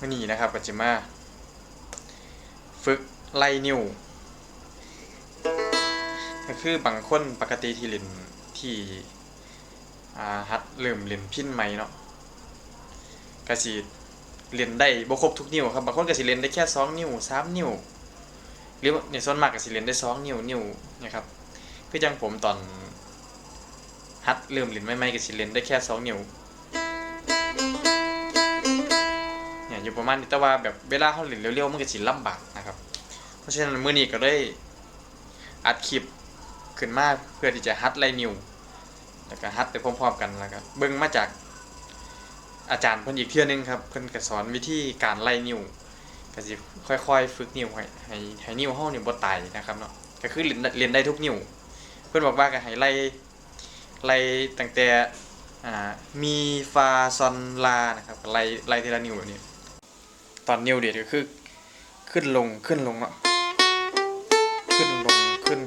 มื่อนี้นะครับก็จะมาฝึกไล่นิ้วก็คือบางคนปกติที่เล่นที่อ่าหัดเริ่มเล่นพินใหม่เนาะก็สิเล่นได้บ่ครบทุกนิ้วครับบางคนก็สิเล่นได้แค่สองนิ้วสามนิ้วหรือในส่วนมากก็สิเล่นได้สองนิ้วนิ้วนี่ยครับคือจังผมตอนหัดเริ่มเล่นใหม่ๆก็สิเล่นได้แค่สองนิ้ว อยู่ประมาณนี้แต่ว่าแบบเวลาเขาเล่นเร็วๆมันก็สิลำบากนะครับ เพราะฉะนั้นมื้อนี้ก็ได้อัดคลิปขึ้นมาเพื่อที่จะฮัดไลนิวแล้วก็ฮัดไปพร้อมๆกันแล้วก็เบิ่งมาจากอาจารย์เพิ่นอีกเทื่อนึงครับเพิ่นก็สอนวิธีการไล่นิ้วก็สิค่อยๆ ฝึกนิ้วให้ให้ให้นิ้วเฮานี่บ่ตายนะครับเนาะก็คือเรียนเรียนได้ทุกนิ้ว เพิ่นบอกว่าก็ให้ไล่ไล่ตั้งแต่อ่ามีฟาซอนลานะครับไล่ไล่ทีละนิ้วแบบนี้ ตอนนิวเดียดก็คือ ขึ้นลงขึ้นลงเนาะขึ้นลงขึ้น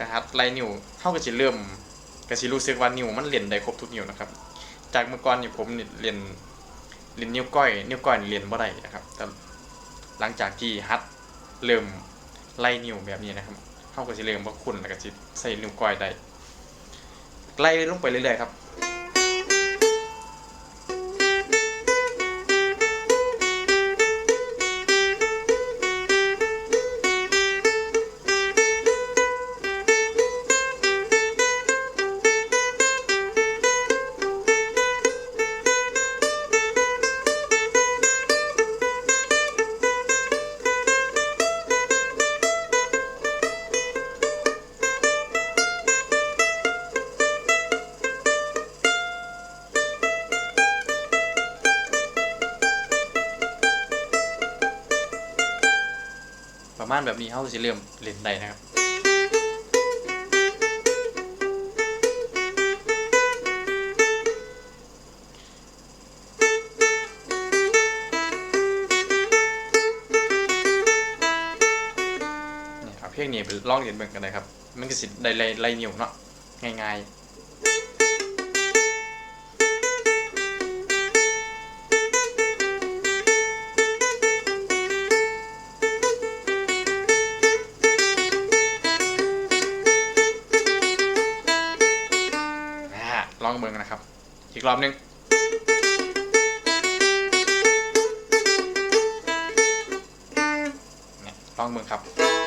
นะครับไลนิวเท่ากับสิเริ่มก็สิรู้สึกว่านิวมันเล่นได้ครบทุกนิวนะครับ จากเมื่อก่อนนี่ผมนี่เรียน เรียนนิ้วก้อย นิ้วก้อยเรียนบ่ได้นะครับแต่หลังจากที่ฮัดเริ่มไล่นิ้วแบบนี้นะครับเข้าก็จะเริ่มบ่คุณแล้วก็จะใส่นิ้วก้อยได้ไล่ลงไปเรื่อยๆครับ ประมาณแบบนี้เขาสิเริ่มเล่นได้นะครับนี่ครับเพลงนี้ไปลองเรียนเบิ่งกันเลยครับ มันก็สิได้ไล่ไล่นิ้วเนาะง่ายๆ ลองเบิ่งนะครับ อีกรอบนึงเนี่ยลองเบิ่งครับ